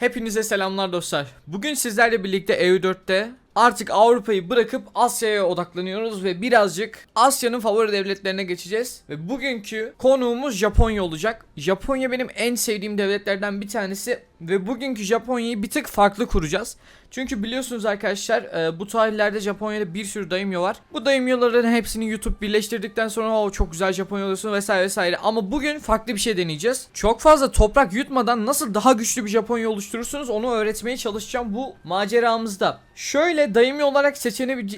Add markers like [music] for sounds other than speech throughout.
Hepinize selamlar dostlar. Bugün sizlerle birlikte EU4'te artık Avrupa'yı bırakıp Asya'ya odaklanıyoruz ve birazcık Asya'nın favori devletlerine geçeceğiz. Ve bugünkü konuğumuz Japonya olacak. Japonya benim en sevdiğim devletlerden bir tanesi ve bugünkü Japonya'yı bir tık farklı kuracağız. Çünkü biliyorsunuz arkadaşlar e, bu tarihlerde Japonya'da bir sürü daimyo var. Bu daimyoların hepsini YouTube birleştirdikten sonra o çok güzel Japonya oluyorsun vesaire vesaire. Ama bugün farklı bir şey deneyeceğiz. Çok fazla toprak yutmadan nasıl daha güçlü bir Japonya oluşturursunuz onu öğretmeye çalışacağım bu maceramızda. Şöyle daimyo olarak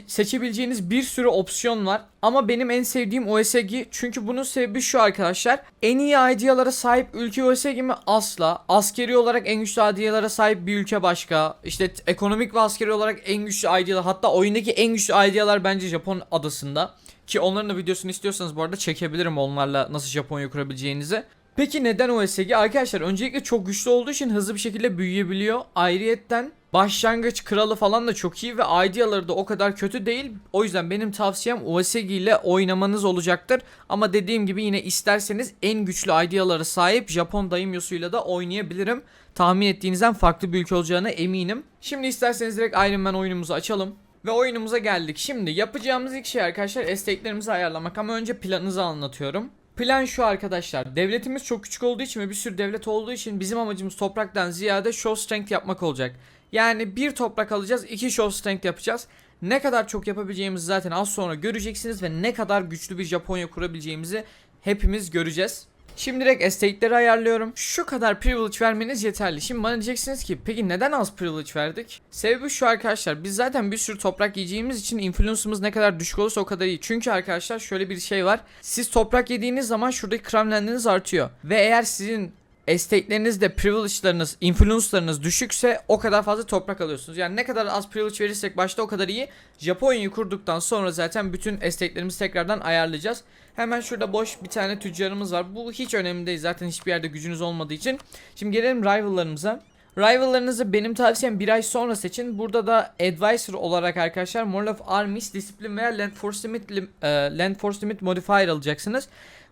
seçebileceğiniz bir sürü opsiyon var. Ama benim en sevdiğim OSG çünkü bunun sebebi şu arkadaşlar. En iyi idealara sahip ülke OSG mi? Asla. Askeri olarak en güçlü idealara sahip bir ülke başka. İşte ekonomik ve askeri olarak en güçlü idealar hatta oyundaki en güçlü idealar bence Japon adasında. Ki onların da videosunu istiyorsanız bu arada çekebilirim onlarla nasıl Japonya kurabileceğinizi. Peki neden OSG? Arkadaşlar öncelikle çok güçlü olduğu için hızlı bir şekilde büyüyebiliyor. Ayrıyetten başlangıç kralı falan da çok iyi ve ideaları da o kadar kötü değil. O yüzden benim tavsiyem OSG ile oynamanız olacaktır. Ama dediğim gibi yine isterseniz en güçlü idealara sahip Japon daimyosuyla da oynayabilirim. Tahmin ettiğinizden farklı bir ülke olacağına eminim. Şimdi isterseniz direkt Iron Man oyunumuzu açalım. Ve oyunumuza geldik. Şimdi yapacağımız ilk şey arkadaşlar esteklerimizi ayarlamak ama önce planınızı anlatıyorum. Plan şu arkadaşlar. Devletimiz çok küçük olduğu için ve bir sürü devlet olduğu için bizim amacımız topraktan ziyade show strength yapmak olacak. Yani bir toprak alacağız, iki show strength yapacağız. Ne kadar çok yapabileceğimizi zaten az sonra göreceksiniz ve ne kadar güçlü bir Japonya kurabileceğimizi hepimiz göreceğiz. Şimdi direkt estate'leri ayarlıyorum. Şu kadar privilege vermeniz yeterli. Şimdi bana diyeceksiniz ki peki neden az privilege verdik? Sebebi şu arkadaşlar. Biz zaten bir sürü toprak yiyeceğimiz için influence'ımız ne kadar düşük olursa o kadar iyi. Çünkü arkadaşlar şöyle bir şey var. Siz toprak yediğiniz zaman şuradaki kremlendiğiniz artıyor. Ve eğer sizin estate'lerinizde privilege'larınız, influence'larınız düşükse o kadar fazla toprak alıyorsunuz. Yani ne kadar az privilege verirsek başta o kadar iyi. Japonya'yı kurduktan sonra zaten bütün estate'lerimizi tekrardan ayarlayacağız. Hemen şurada boş bir tane tüccarımız var. Bu hiç önemli değil. Zaten hiçbir yerde gücünüz olmadığı için. Şimdi gelelim rival'larımıza. Rival'larınızı benim tavsiyem bir ay sonra seçin. Burada da advisor olarak arkadaşlar Moral of Armies, Discipline veya Land Force Limit, lim- e, Land Force Limit Modifier alacaksınız.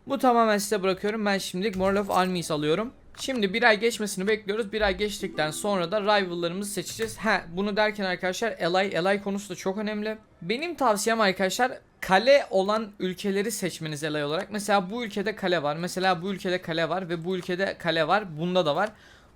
Bu tamamen size bırakıyorum. Ben şimdilik Moral of Armies alıyorum. Şimdi bir ay geçmesini bekliyoruz. Bir ay geçtikten sonra da rival'larımızı seçeceğiz. Ha bunu derken arkadaşlar Ally, Ally konusu da çok önemli. Benim tavsiyem arkadaşlar kale olan ülkeleri seçmeniz Ally olarak. Mesela bu ülkede kale var. Mesela bu ülkede kale var ve bu ülkede kale var. Bunda da var.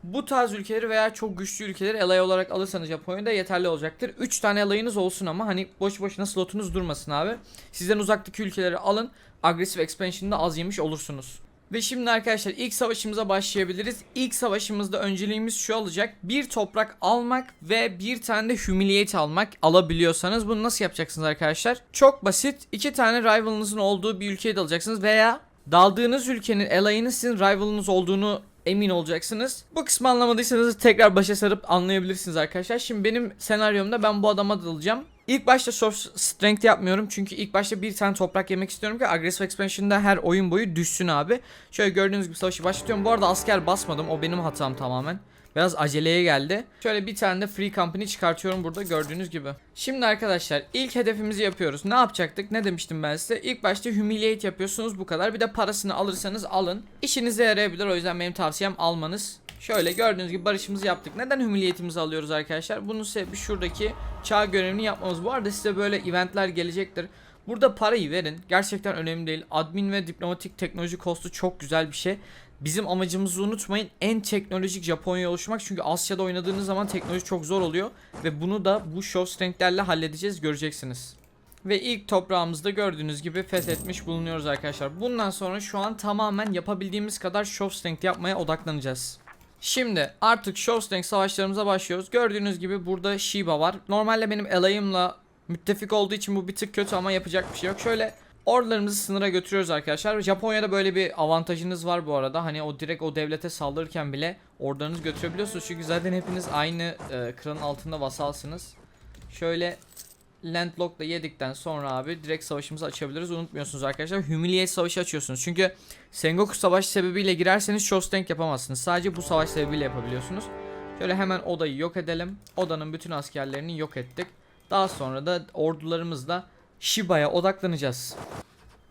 Bu tarz ülkeleri veya çok güçlü ülkeleri alay olarak alırsanız Japonya'da yeterli olacaktır. 3 tane alayınız olsun ama hani boş boşuna slotunuz durmasın abi. Sizden uzaktaki ülkeleri alın. Agresif expansion'da az yemiş olursunuz. Ve şimdi arkadaşlar ilk savaşımıza başlayabiliriz. İlk savaşımızda önceliğimiz şu olacak. Bir toprak almak ve bir tane de humiliate almak alabiliyorsanız bunu nasıl yapacaksınız arkadaşlar? Çok basit. İki tane rivalınızın olduğu bir ülkeye dalacaksınız veya daldığınız ülkenin alayınız sizin rivalınız olduğunu emin olacaksınız. Bu kısmı anlamadıysanız tekrar başa sarıp anlayabilirsiniz arkadaşlar. Şimdi benim senaryomda ben bu adama dalacağım. İlk başta soft strength yapmıyorum çünkü ilk başta bir tane toprak yemek istiyorum ki aggressive expansion'da her oyun boyu düşsün abi. Şöyle gördüğünüz gibi savaşı başlatıyorum. Bu arada asker basmadım o benim hatam tamamen. Biraz aceleye geldi. Şöyle bir tane de free company çıkartıyorum burada gördüğünüz gibi. Şimdi arkadaşlar ilk hedefimizi yapıyoruz. Ne yapacaktık? Ne demiştim ben size? İlk başta humiliate yapıyorsunuz bu kadar. Bir de parasını alırsanız alın. İşinize yarayabilir o yüzden benim tavsiyem almanız. Şöyle gördüğünüz gibi barışımızı yaptık. Neden humiliate'imizi alıyoruz arkadaşlar? Bunun sebebi şuradaki çağ görevini yapmamız. Bu arada size böyle eventler gelecektir. Burada parayı verin. Gerçekten önemli değil. Admin ve diplomatik teknoloji kostu çok güzel bir şey. Bizim amacımızı unutmayın. En teknolojik Japonya oluşmak. Çünkü Asya'da oynadığınız zaman teknoloji çok zor oluyor. Ve bunu da bu show strength'lerle halledeceğiz. Göreceksiniz. Ve ilk toprağımızda gördüğünüz gibi fethetmiş bulunuyoruz arkadaşlar. Bundan sonra şu an tamamen yapabildiğimiz kadar show strength yapmaya odaklanacağız. Şimdi artık show strength savaşlarımıza başlıyoruz. Gördüğünüz gibi burada Shiba var. Normalde benim alayımla müttefik olduğu için bu bir tık kötü ama yapacak bir şey yok. Şöyle ordularımızı sınıra götürüyoruz arkadaşlar. Japonya'da böyle bir avantajınız var bu arada. Hani o direkt o devlete saldırırken bile ordularınızı götürebiliyorsunuz. Çünkü zaten hepiniz aynı e, kralın altında vasalsınız. Şöyle Landlock'la yedikten sonra abi direkt savaşımızı açabiliriz. Unutmuyorsunuz arkadaşlar. Humiliate savaşı açıyorsunuz. Çünkü Sengoku savaşı sebebiyle girerseniz Shostank yapamazsınız. Sadece bu savaş sebebiyle yapabiliyorsunuz. Şöyle hemen odayı yok edelim. Odanın bütün askerlerini yok ettik. Daha sonra da ordularımızla Shiba'ya odaklanacağız.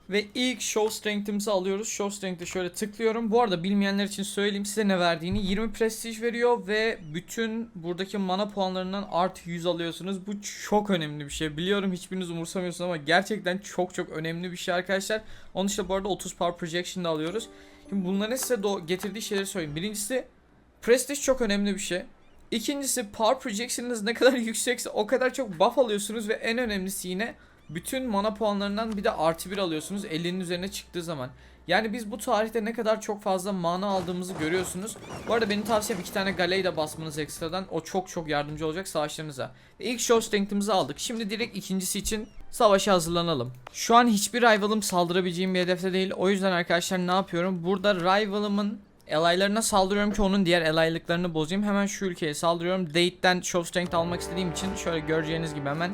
Ve ilk show strength'imizi alıyoruz. Show strength'e şöyle tıklıyorum. Bu arada bilmeyenler için söyleyeyim size ne verdiğini. 20 prestige veriyor ve bütün buradaki mana puanlarından artı 100 alıyorsunuz. Bu çok önemli bir şey. Biliyorum hiçbiriniz umursamıyorsunuz ama gerçekten çok çok önemli bir şey arkadaşlar. Onun dışında bu arada 30 power projection da alıyoruz. Şimdi bunların size getirdiği şeyleri söyleyeyim. Birincisi prestige çok önemli bir şey. İkincisi power projection'ınız ne kadar [laughs] yüksekse o kadar çok buff alıyorsunuz ve en önemlisi yine bütün mana puanlarından bir de artı bir alıyorsunuz 50'nin üzerine çıktığı zaman. Yani biz bu tarihte ne kadar çok fazla mana aldığımızı görüyorsunuz. Bu arada benim tavsiyem iki tane galeyi de basmanız ekstradan. O çok çok yardımcı olacak savaşlarınıza. İlk show strength'imizi aldık. Şimdi direkt ikincisi için savaşa hazırlanalım. Şu an hiçbir rival'ım saldırabileceğim bir hedefte değil. O yüzden arkadaşlar ne yapıyorum? Burada rival'ımın Ally'larına saldırıyorum ki onun diğer ally'lıklarını bozayım. Hemen şu ülkeye saldırıyorum. Date'den show strength almak istediğim için şöyle göreceğiniz gibi hemen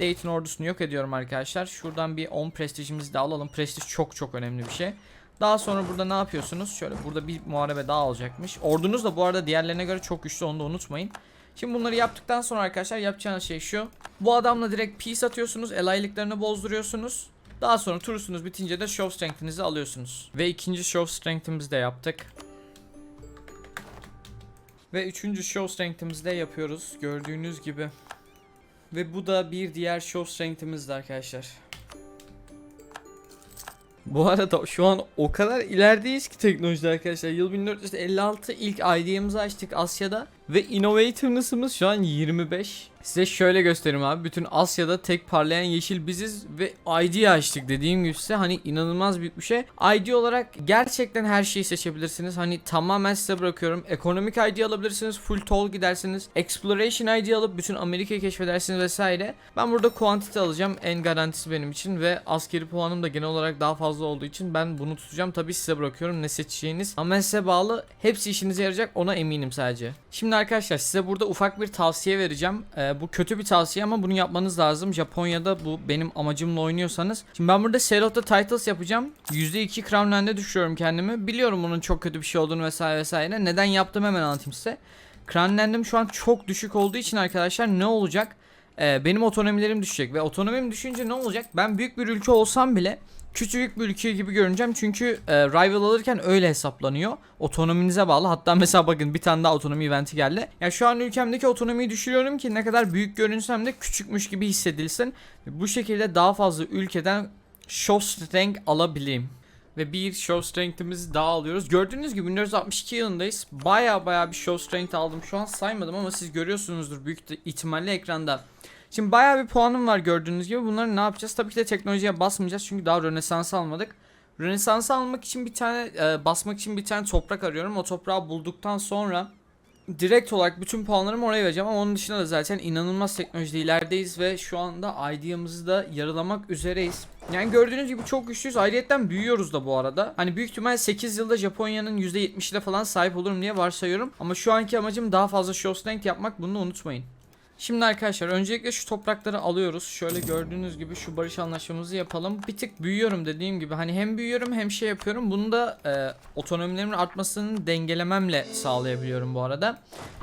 Date'in ordusunu yok ediyorum arkadaşlar. Şuradan bir 10 prestijimizi de alalım. Prestij çok çok önemli bir şey. Daha sonra burada ne yapıyorsunuz? Şöyle burada bir muharebe daha olacakmış. Ordunuz da bu arada diğerlerine göre çok güçlü onu da unutmayın. Şimdi bunları yaptıktan sonra arkadaşlar yapacağınız şey şu. Bu adamla direkt peace atıyorsunuz. Ally'lıklarını bozduruyorsunuz. Daha sonra turusunuz bitince de show strength'inizi alıyorsunuz. Ve ikinci show strength'imizi de yaptık. Ve üçüncü show strength'imizi de yapıyoruz. Gördüğünüz gibi. Ve bu da bir diğer show strength'imizdi arkadaşlar. Bu arada şu an o kadar ilerideyiz ki teknolojide arkadaşlar. Yıl 1456 ilk ID'mizi açtık Asya'da. Ve innovativeness'ımız şu an 25. Size şöyle göstereyim abi. Bütün Asya'da tek parlayan yeşil biziz ve ID açtık dediğim gibi size hani inanılmaz büyük bir şey. ID olarak gerçekten her şeyi seçebilirsiniz. Hani tamamen size bırakıyorum. Ekonomik ID alabilirsiniz. Full toll gidersiniz. Exploration ID alıp bütün Amerika'yı keşfedersiniz vesaire. Ben burada quantity alacağım. En garantisi benim için ve askeri puanım da genel olarak daha fazla olduğu için ben bunu tutacağım. Tabii size bırakıyorum ne seçeceğiniz. Ama size bağlı. Hepsi işinize yarayacak ona eminim sadece. Şimdi arkadaşlar size burada ufak bir tavsiye vereceğim. Ee, bu kötü bir tavsiye ama bunu yapmanız lazım. Japonya'da bu benim amacımla oynuyorsanız. Şimdi ben burada Sale of the Titles yapacağım. %2 Crown Land'e düşürüyorum kendimi. Biliyorum bunun çok kötü bir şey olduğunu vesaire vesaire. Neden yaptım hemen anlatayım size. Crown Land'im şu an çok düşük olduğu için arkadaşlar ne olacak? Ee, benim otonomilerim düşecek ve otonomim düşünce ne olacak? Ben büyük bir ülke olsam bile küçücük bir ülke gibi görüneceğim çünkü e, rival alırken öyle hesaplanıyor. Otonominize bağlı. Hatta mesela bakın bir tane daha otonomi eventi geldi. Ya şu an ülkemdeki otonomiyi düşürüyorum ki ne kadar büyük görünsem de küçükmüş gibi hissedilsin. Bu şekilde daha fazla ülkeden show strength alabileyim. Ve bir show strength'imizi daha alıyoruz. Gördüğünüz gibi 1962 yılındayız. Baya baya bir show strength aldım. Şu an saymadım ama siz görüyorsunuzdur büyük ihtimalle ekranda. Şimdi bayağı bir puanım var gördüğünüz gibi. Bunları ne yapacağız? Tabii ki de teknolojiye basmayacağız çünkü daha Rönesans almadık. Rönesans almak için bir tane e, basmak için bir tane toprak arıyorum. O toprağı bulduktan sonra direkt olarak bütün puanlarımı oraya vereceğim ama onun dışında da zaten inanılmaz teknolojide ilerideyiz ve şu anda ID'ımızı da yarılamak üzereyiz. Yani gördüğünüz gibi çok güçlüyüz. Ayrıyetten büyüyoruz da bu arada. Hani büyük ihtimal 8 yılda Japonya'nın %70'ine falan sahip olurum diye varsayıyorum. Ama şu anki amacım daha fazla show strength yapmak. Bunu unutmayın. Şimdi arkadaşlar öncelikle şu toprakları alıyoruz. Şöyle gördüğünüz gibi şu barış anlaşmamızı yapalım. Bir tık büyüyorum dediğim gibi. Hani hem büyüyorum hem şey yapıyorum. Bunu da e, otonomilerimin artmasını dengelememle sağlayabiliyorum bu arada.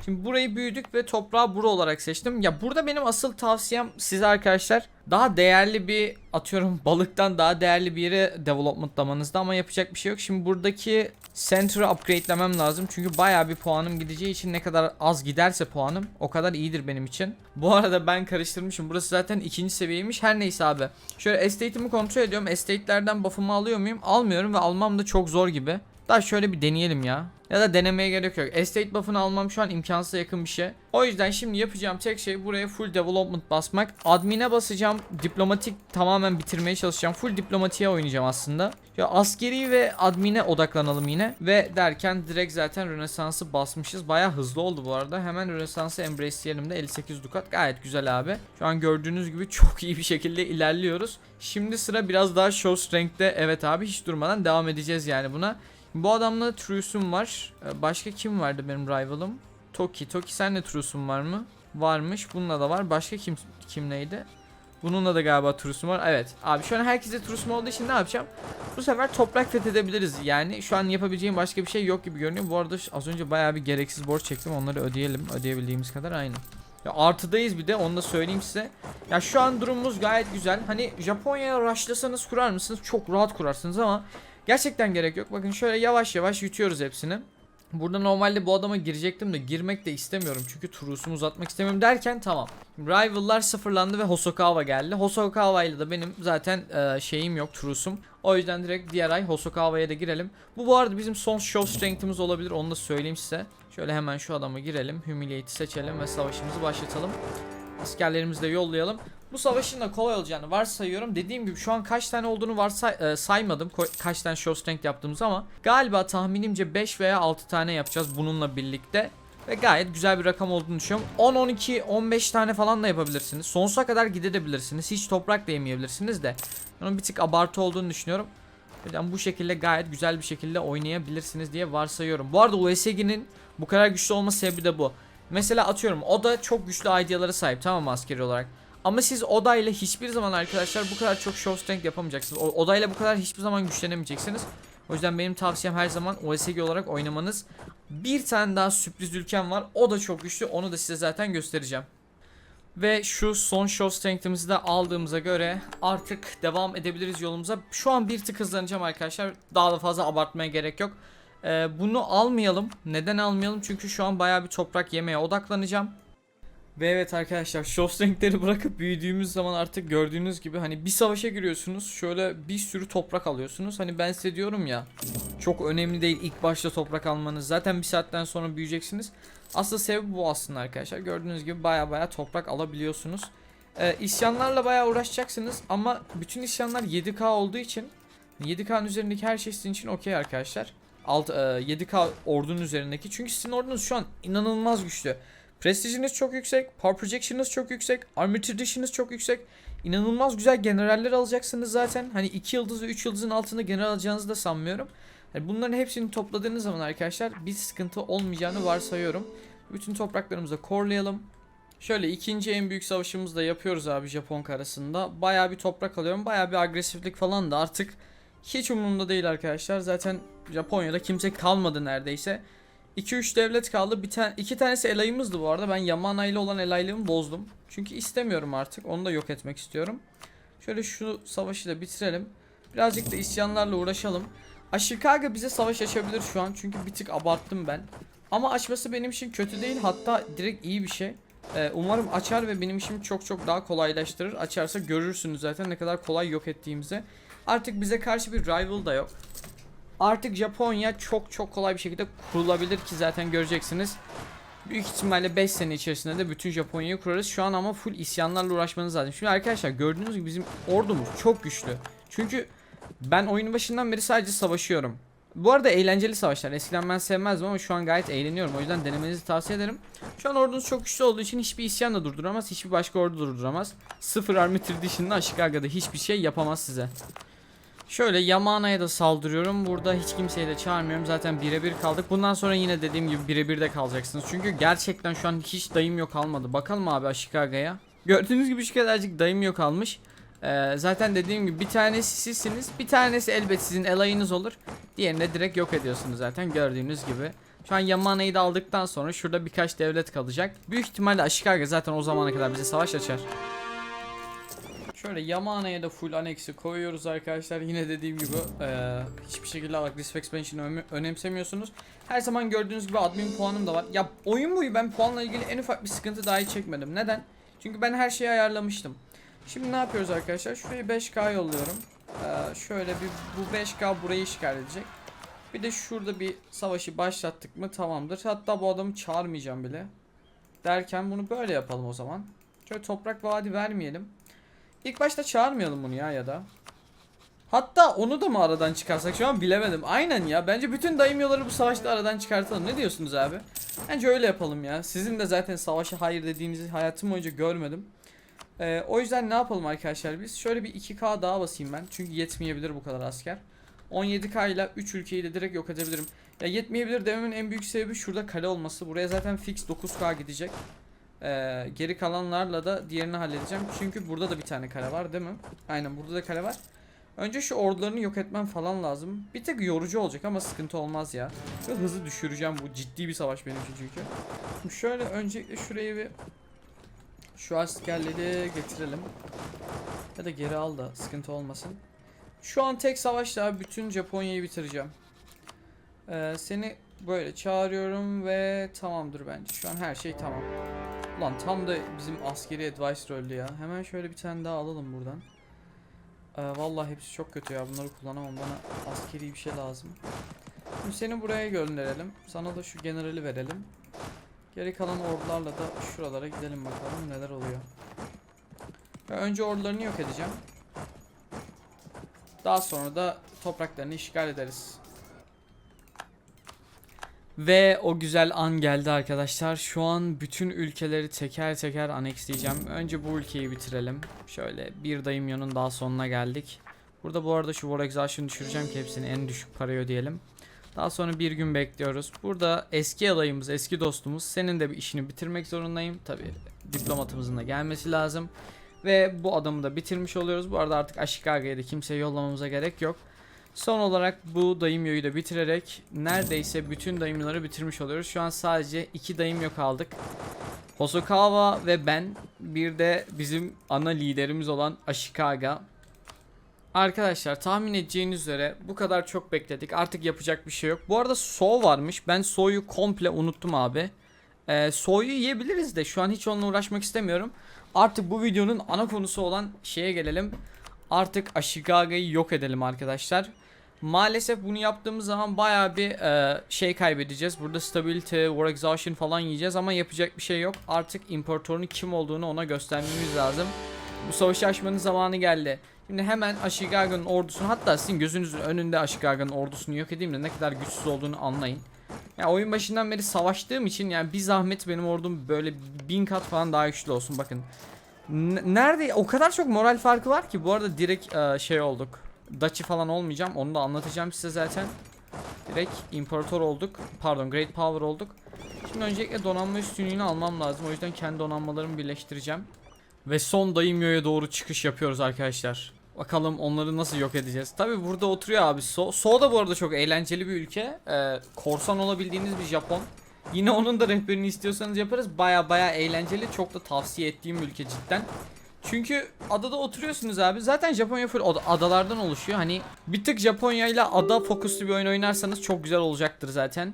Şimdi burayı büyüdük ve toprağı bura olarak seçtim. Ya burada benim asıl tavsiyem size arkadaşlar daha değerli bir atıyorum [laughs] balıktan daha değerli bir yere developmentlamanızda ama yapacak bir şey yok. Şimdi buradaki center'ı upgrade'lemem lazım. Çünkü baya bir puanım gideceği için ne kadar az giderse puanım o kadar iyidir benim için. Bu [laughs] arada ben karıştırmışım. Burası zaten ikinci seviyeymiş. Her neyse abi. Şöyle estate'imi kontrol ediyorum. Estate'lerden buff'ımı alıyor muyum? Almıyorum ve almam da çok zor gibi. Daha şöyle bir deneyelim ya. Ya da denemeye gerek yok. Estate buff'ını almam şu an imkansıza yakın bir şey. O yüzden şimdi yapacağım tek şey buraya full development basmak. Admin'e basacağım. Diplomatik tamamen bitirmeye çalışacağım. Full diplomatiğe oynayacağım aslında. Ya askeri ve admin'e odaklanalım yine. Ve derken direkt zaten Rönesans'ı basmışız. Baya hızlı oldu bu arada. Hemen Rönesans'ı embrace'leyelim de 58 dukat. Gayet güzel abi. Şu an gördüğünüz gibi [laughs] çok iyi bir şekilde ilerliyoruz. Şimdi sıra biraz daha show strength'te. Evet abi hiç durmadan devam edeceğiz yani buna. Bu adamla Truce'um var. Ee, Başka kim vardı benim rival'ım? Toki. Toki sen de Truce'um var mı? Varmış. Bununla da var. Başka kim kimleydi? Bununla da galiba Truce'um var. Evet. Abi şu an herkese Truce'um olduğu için ne yapacağım? Bu sefer toprak fethedebiliriz. Yani şu an yapabileceğim başka bir şey yok gibi görünüyor. Bu arada az önce bayağı bir gereksiz borç çektim. Onları ödeyelim. Ödeyebildiğimiz kadar aynı. Ya artıdayız bir de onu da söyleyeyim size. Ya şu an durumumuz gayet güzel. Hani Japonya'ya rushlasanız kurar mısınız? Çok rahat kurarsınız ama gerçekten gerek yok. Bakın şöyle yavaş yavaş yutuyoruz hepsini. Burada normalde bu adama girecektim de girmek de istemiyorum. Çünkü turusumu uzatmak istemiyorum derken tamam. Rival'lar sıfırlandı ve Hosokawa geldi. Hosokawa ile de benim zaten e, şeyim yok turusum. O yüzden direkt diğer ay Hosokawa'ya da girelim. Bu bu arada bizim son show strength'imiz olabilir onu da söyleyeyim size. Şöyle hemen şu adama girelim. Humiliate'i seçelim ve savaşımızı başlatalım. Askerlerimizi de yollayalım. Bu savaşın da kolay olacağını varsayıyorum. Dediğim gibi şu an kaç tane olduğunu varsay e, saymadım. Ko- kaç tane show strength yaptığımız ama galiba tahminimce 5 veya 6 tane yapacağız bununla birlikte. Ve gayet güzel bir rakam olduğunu düşünüyorum. 10, 12, 15 tane falan da yapabilirsiniz. Sonsuza kadar gidebilirsiniz. Hiç toprak da yemeyebilirsiniz de. Onun bir tık abartı olduğunu düşünüyorum. Yüzden bu şekilde gayet güzel bir şekilde oynayabilirsiniz diye varsayıyorum. Bu arada USG'nin bu kadar güçlü olma sebebi de bu. Mesela atıyorum o da çok güçlü idealara sahip tamam askeri olarak. Ama siz Oda ile hiçbir zaman arkadaşlar bu kadar çok show strength yapamayacaksınız. O- Oda ile bu kadar hiçbir zaman güçlenemeyeceksiniz. O yüzden benim tavsiyem her zaman OSG olarak oynamanız. Bir tane daha sürpriz ülkem var. O da çok güçlü. Onu da size zaten göstereceğim. Ve şu son show strength'imizi de aldığımıza göre artık devam edebiliriz yolumuza. Şu an bir tık hızlanacağım arkadaşlar. Daha da fazla abartmaya gerek yok. Ee, bunu almayalım. Neden almayalım? Çünkü şu an bayağı bir toprak yemeye odaklanacağım. Ve evet arkadaşlar show strength'leri bırakıp büyüdüğümüz zaman artık gördüğünüz gibi hani bir savaşa giriyorsunuz. Şöyle bir sürü toprak alıyorsunuz. Hani ben size diyorum ya çok önemli değil ilk başta toprak almanız. Zaten bir saatten sonra büyüyeceksiniz. Aslında sebebi bu aslında arkadaşlar. Gördüğünüz gibi baya baya toprak alabiliyorsunuz. Ee, isyanlarla baya uğraşacaksınız ama bütün isyanlar 7K olduğu için 7K'nın üzerindeki her şey sizin için okey arkadaşlar. Alt, e, 7K ordunun üzerindeki. Çünkü sizin ordunuz şu an inanılmaz güçlü. Prestijiniz çok yüksek, power projection'ınız çok yüksek, armor tradition'ınız çok yüksek. İnanılmaz güzel generaller alacaksınız zaten. Hani 2 yıldız ve 3 yıldızın altında general alacağınızı da sanmıyorum. Hani bunların hepsini topladığınız zaman arkadaşlar bir sıkıntı olmayacağını varsayıyorum. Bütün topraklarımızı korlayalım. Şöyle ikinci en büyük savaşımızı da yapıyoruz abi Japon karasında. Bayağı bir toprak alıyorum. Bayağı bir agresiflik falan da artık hiç umurumda değil arkadaşlar. Zaten Japonya'da kimse kalmadı neredeyse. 2-3 devlet kaldı. Bir tane iki tanesi elayımızdı bu arada. Ben Yamana ile olan elaylığımı bozdum. Çünkü istemiyorum artık. Onu da yok etmek istiyorum. Şöyle şu savaşı da bitirelim. Birazcık da isyanlarla uğraşalım. Ashikaga bize savaş açabilir şu an. Çünkü bir tık abarttım ben. Ama açması benim için kötü değil. Hatta direkt iyi bir şey. Ee, umarım açar ve benim işimi çok çok daha kolaylaştırır. Açarsa görürsünüz zaten ne kadar kolay yok ettiğimizi. Artık bize karşı bir rival da yok. Artık Japonya çok çok kolay bir şekilde kurulabilir ki zaten göreceksiniz. Büyük ihtimalle 5 sene içerisinde de bütün Japonya'yı kurarız. Şu an ama full isyanlarla uğraşmanız lazım. Şimdi arkadaşlar gördüğünüz gibi bizim ordumuz çok güçlü. Çünkü ben oyunun başından beri sadece savaşıyorum. Bu arada eğlenceli savaşlar. Eskiden ben sevmezdim ama şu an gayet eğleniyorum. O yüzden denemenizi tavsiye ederim. Şu an ordunuz çok güçlü olduğu için hiçbir isyan da durduramaz. Hiçbir başka ordu durduramaz. Sıfır army tradition'la Ashikaga'da hiçbir şey yapamaz size. Şöyle Yamana'ya da saldırıyorum. Burada hiç kimseyi de çağırmıyorum. Zaten birebir kaldık. Bundan sonra yine dediğim gibi birebir de kalacaksınız. Çünkü gerçekten şu an hiç dayım yok kalmadı. Bakalım abi Ashikaga'ya. Gördüğünüz gibi şu kadarcık dayım yok kalmış. Ee, zaten dediğim gibi bir tanesi sizsiniz. Bir tanesi elbet sizin elayınız olur. Diğerini de direkt yok ediyorsunuz zaten gördüğünüz gibi. Şu an Yamana'yı da aldıktan sonra şurada birkaç devlet kalacak. Büyük ihtimalle Ashikaga zaten o zamana kadar bize savaş açar. Şöyle Yamana'ya da full aneksi koyuyoruz arkadaşlar. Yine dediğim gibi eee, hiçbir şekilde aggressive expansion'ı öne- önemsemiyorsunuz. Her zaman gördüğünüz gibi admin puanım da var. Ya oyun boyu ben puanla ilgili en ufak bir sıkıntı dahi çekmedim. Neden? Çünkü ben her şeyi ayarlamıştım. Şimdi ne yapıyoruz arkadaşlar? Şurayı 5K yolluyorum. Eee, şöyle bir bu 5K burayı işgal edecek. Bir de şurada bir savaşı başlattık mı tamamdır. Hatta bu adamı çağırmayacağım bile. Derken bunu böyle yapalım o zaman. Şöyle toprak vaadi vermeyelim. İlk başta çağırmayalım bunu ya ya da. Hatta onu da mı aradan çıkarsak şu an bilemedim. Aynen ya. Bence bütün daimyoları bu savaşta aradan çıkartalım. Ne diyorsunuz abi? Bence öyle yapalım ya. Sizin de zaten savaşa hayır dediğinizi hayatım boyunca görmedim. Ee, o yüzden ne yapalım arkadaşlar biz? Şöyle bir 2K daha basayım ben. Çünkü yetmeyebilir bu kadar asker. 17K ile 3 ülkeyi de direkt yok edebilirim. Ya yetmeyebilir dememin en büyük sebebi şurada kale olması. Buraya zaten fix 9K gidecek. Ee, geri kalanlarla da diğerini halledeceğim. Çünkü burada da bir tane kale var değil mi? Aynen burada da kale var. Önce şu ordularını yok etmem falan lazım. Bir tek yorucu olacak ama sıkıntı olmaz ya. Ve hızı düşüreceğim bu ciddi bir savaş benim için çünkü. Şöyle öncelikle şurayı bir Şu askerleri getirelim. Ya da geri al da sıkıntı olmasın. Şu an tek savaşla bütün Japonya'yı bitireceğim. Ee, seni böyle çağırıyorum ve tamamdır bence. Şu an her şey tamam. Ulan tam da bizim askeri advice öldü ya. Hemen şöyle bir tane daha alalım buradan. Ee, vallahi hepsi çok kötü ya. Bunları kullanamam. Bana askeri bir şey lazım. Şimdi seni buraya gönderelim. Sana da şu generali verelim. Geri kalan ordularla da şuralara gidelim bakalım neler oluyor. Ve önce ordularını yok edeceğim. Daha sonra da topraklarını işgal ederiz. Ve o güzel an geldi arkadaşlar. Şu an bütün ülkeleri teker teker aneksleyeceğim. Önce bu ülkeyi bitirelim. Şöyle bir dayımyonun daha sonuna geldik. Burada bu arada şu War Exhaustion'ı düşüreceğim ki hepsini en düşük paraya ödeyelim. Daha sonra bir gün bekliyoruz. Burada eski adayımız, eski dostumuz senin de bir işini bitirmek zorundayım. Tabi diplomatımızın da gelmesi lazım. Ve bu adamı da bitirmiş oluyoruz. Bu arada artık Ashikaga'ya da kimseye yollamamıza gerek yok. Son olarak bu dayımyoyu da bitirerek neredeyse bütün dayımları bitirmiş oluyoruz. Şu an sadece iki dayımyo kaldık. Hosokawa ve ben bir de bizim ana liderimiz olan Ashikaga. Arkadaşlar tahmin edeceğiniz üzere bu kadar çok bekledik. Artık yapacak bir şey yok. Bu arada So varmış. Ben So'yu komple unuttum abi. Ee, So'yu yiyebiliriz de şu an hiç onunla uğraşmak istemiyorum. Artık bu videonun ana konusu olan şeye gelelim. Artık Ashikaga'yı yok edelim arkadaşlar. Maalesef bunu yaptığımız zaman baya bir e, şey kaybedeceğiz. Burada stability, war exhaustion falan yiyeceğiz ama yapacak bir şey yok. Artık imparatorun kim olduğunu ona göstermemiz lazım. Bu savaşı açmanın zamanı geldi. Şimdi hemen Ashikaga'nın ordusunu hatta sizin gözünüzün önünde Ashikaga'nın ordusunu yok edeyim de ne kadar güçsüz olduğunu anlayın. Ya oyun başından beri savaştığım için yani bir zahmet benim ordum böyle bin kat falan daha güçlü olsun bakın. N- Nerede o kadar çok moral farkı var ki bu arada direkt e, şey olduk. Dachi falan olmayacağım onu da anlatacağım size zaten. Direkt imparator olduk. Pardon great power olduk. Şimdi öncelikle donanma üstünlüğünü almam lazım. O yüzden kendi donanmalarımı birleştireceğim. Ve son Daimyo'ya doğru çıkış yapıyoruz arkadaşlar. Bakalım onları nasıl yok edeceğiz. Tabi burada oturuyor abi. So, so da bu arada çok eğlenceli bir ülke. Ee, korsan olabildiğiniz bir Japon. Yine onun da rehberini istiyorsanız yaparız. Baya baya eğlenceli. Çok da tavsiye ettiğim bir ülke cidden. Çünkü adada oturuyorsunuz abi. Zaten Japonya full ada- adalardan oluşuyor. Hani bir tık Japonya ile ada fokuslu bir oyun oynarsanız çok güzel olacaktır zaten.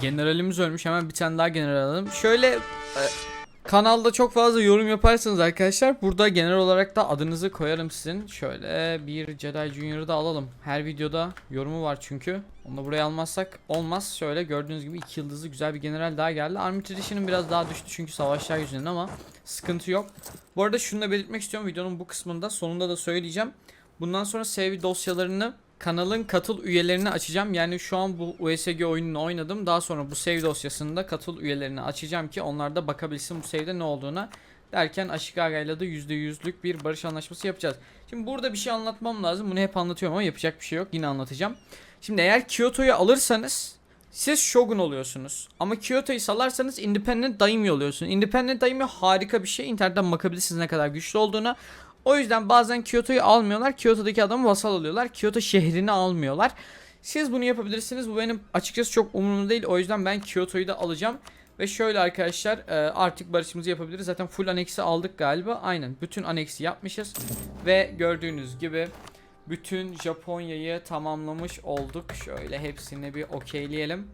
Generalimiz ölmüş. Hemen bir tane daha general alalım. Şöyle e, Kanalda çok fazla yorum yaparsanız arkadaşlar burada genel olarak da adınızı koyarım sizin. Şöyle bir Jedi Junior'ı da alalım. Her videoda yorumu var çünkü. Onu da buraya almazsak olmaz. Şöyle gördüğünüz gibi iki yıldızlı güzel bir general daha geldi. Army Tradition'ın biraz daha düştü çünkü savaşlar yüzünden ama sıkıntı yok. Bu arada şunu da belirtmek istiyorum videonun bu kısmında sonunda da söyleyeceğim. Bundan sonra save dosyalarını kanalın katıl üyelerini açacağım. Yani şu an bu USG oyununu oynadım. Daha sonra bu save dosyasında katıl üyelerini açacağım ki onlar da bakabilsin bu save'de ne olduğuna. Derken Ashikaga ile de %100'lük bir barış anlaşması yapacağız. Şimdi burada bir şey anlatmam lazım. Bunu hep anlatıyorum ama yapacak bir şey yok. Yine anlatacağım. Şimdi eğer Kyoto'yu alırsanız siz Shogun oluyorsunuz. Ama Kyoto'yu salarsanız Independent Daimyo oluyorsunuz. Independent Daimyo harika bir şey. İnternetten bakabilirsiniz ne kadar güçlü olduğuna. O yüzden bazen Kyoto'yu almıyorlar. Kyoto'daki adamı vasal alıyorlar. Kyoto şehrini almıyorlar. Siz bunu yapabilirsiniz. Bu benim açıkçası çok umurumda değil. O yüzden ben Kyoto'yu da alacağım. Ve şöyle arkadaşlar e, artık barışımızı yapabiliriz. Zaten full aneksi aldık galiba. Aynen bütün aneksi yapmışız. Ve gördüğünüz gibi bütün Japonya'yı tamamlamış olduk. Şöyle hepsini bir okeyleyelim.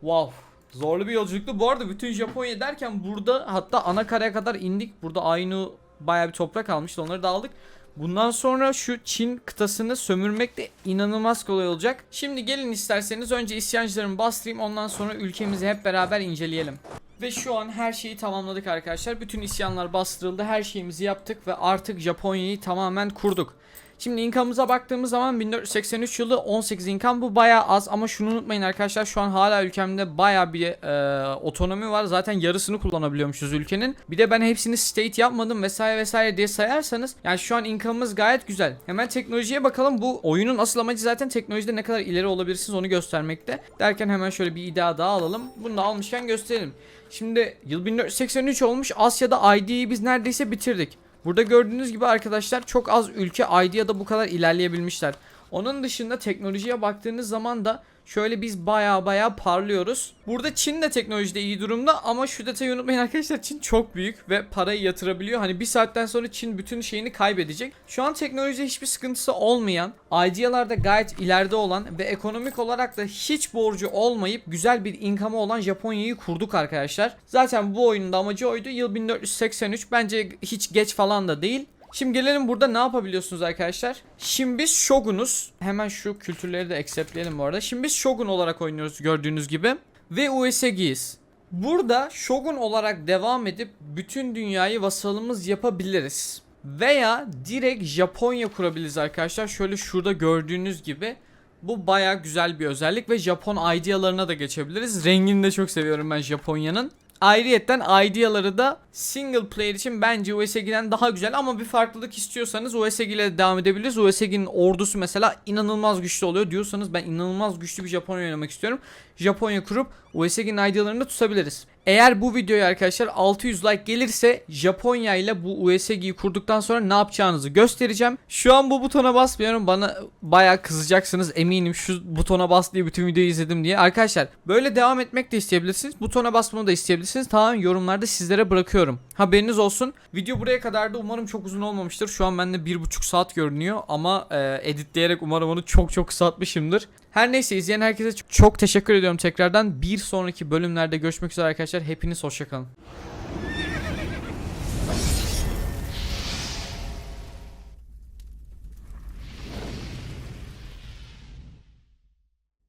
Wow. Zorlu bir yolculuktu. Bu arada bütün Japonya derken burada hatta ana karaya kadar indik. Burada Ainu bayağı bir toprak almıştı. Onları da aldık. Bundan sonra şu Çin kıtasını sömürmek de inanılmaz kolay olacak. Şimdi gelin isterseniz önce isyancılarımı bastırayım. Ondan sonra ülkemizi hep beraber inceleyelim. Ve şu an her şeyi tamamladık arkadaşlar. Bütün isyanlar bastırıldı. Her şeyimizi yaptık ve artık Japonya'yı tamamen kurduk. Şimdi income'ımıza baktığımız zaman 1483 yılı 18 income bu bayağı az ama şunu unutmayın arkadaşlar şu an hala ülkemde bayağı bir e, otonomi var. Zaten yarısını kullanabiliyormuşuz ülkenin. Bir de ben hepsini state yapmadım vesaire vesaire diye sayarsanız yani şu an income'ımız gayet güzel. Hemen teknolojiye bakalım. Bu oyunun asıl amacı zaten teknolojide ne kadar ileri olabilirsiniz onu göstermekte. Derken hemen şöyle bir iddia daha alalım. Bunu da almışken gösterelim. Şimdi yıl 1483 olmuş. Asya'da ID'yi biz neredeyse bitirdik. Burada gördüğünüz gibi arkadaşlar çok az ülke ID ya da bu kadar ilerleyebilmişler. Onun dışında teknolojiye baktığınız zaman da şöyle biz baya baya parlıyoruz. Burada Çin de teknolojide iyi durumda ama şu detayı unutmayın arkadaşlar Çin çok büyük ve parayı yatırabiliyor. Hani bir saatten sonra Çin bütün şeyini kaybedecek. Şu an teknolojide hiçbir sıkıntısı olmayan, idealarda gayet ileride olan ve ekonomik olarak da hiç borcu olmayıp güzel bir income'ı olan Japonya'yı kurduk arkadaşlar. Zaten bu oyunun da amacı oydu. Yıl 1483 bence hiç geç falan da değil. Şimdi gelelim burada ne yapabiliyorsunuz arkadaşlar? Şimdi biz Shogun'uz. Hemen şu kültürleri de acceptleyelim bu arada. Şimdi biz Shogun olarak oynuyoruz gördüğünüz gibi. Ve Uesegi'yiz. Burada Shogun olarak devam edip bütün dünyayı vasalımız yapabiliriz. Veya direkt Japonya kurabiliriz arkadaşlar. Şöyle şurada gördüğünüz gibi. Bu baya güzel bir özellik ve Japon idealarına da geçebiliriz. Rengini de çok seviyorum ben Japonya'nın. Ayrıyetten ideaları da single player için bence USG'den daha güzel ama bir farklılık istiyorsanız USG ile de devam edebiliriz. USG'nin ordusu mesela inanılmaz güçlü oluyor diyorsanız ben inanılmaz güçlü bir Japonya oynamak istiyorum. Japonya kurup USG'nin idealarını tutabiliriz. Eğer bu videoya arkadaşlar 600 like gelirse Japonya ile bu USG'yi kurduktan sonra ne yapacağınızı göstereceğim. Şu an bu butona basmıyorum. Bana bayağı kızacaksınız eminim şu butona bas diye bütün videoyu izledim diye. Arkadaşlar böyle devam etmek de isteyebilirsiniz. Butona basmanı da isteyebilirsiniz. Tamamen yorumlarda sizlere bırakıyorum. Haberiniz olsun. Video buraya kadardı. Umarım çok uzun olmamıştır. Şu an bende 1,5 saat görünüyor ama e, editleyerek umarım onu çok çok kısaltmışımdır. Her neyse izleyen herkese çok- teşekkür ediyorum tekrardan. Bir sonraki bölümlerde görüşmek üzere arkadaşlar. Hepiniz hoşçakalın.